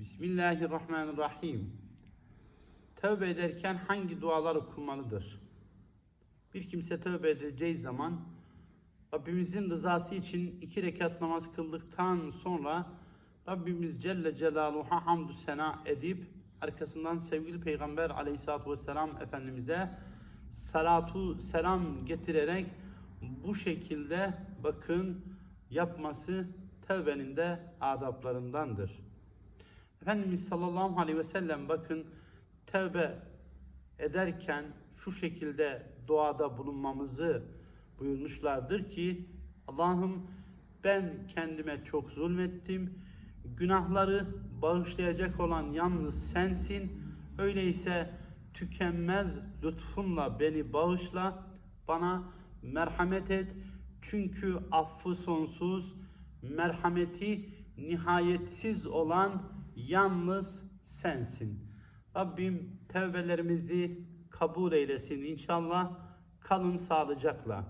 Bismillahirrahmanirrahim. Tövbe ederken hangi dualar okunmalıdır? Bir kimse tövbe edeceği zaman Rabbimizin rızası için iki rekat namaz kıldıktan sonra Rabbimiz Celle Celaluhu'ya hamdü sena edip arkasından sevgili Peygamber Aleyhisselatü Vesselam Efendimiz'e salatu selam getirerek bu şekilde bakın yapması tevbenin de adaplarındandır. Efendimiz sallallahu aleyhi ve sellem bakın tevbe ederken şu şekilde duada bulunmamızı buyurmuşlardır ki Allah'ım ben kendime çok zulmettim. Günahları bağışlayacak olan yalnız sensin. Öyleyse tükenmez lütfunla beni bağışla. Bana merhamet et. Çünkü affı sonsuz, merhameti nihayetsiz olan yalnız sensin. Rabbim tevbelerimizi kabul eylesin inşallah. Kalın sağlıcakla.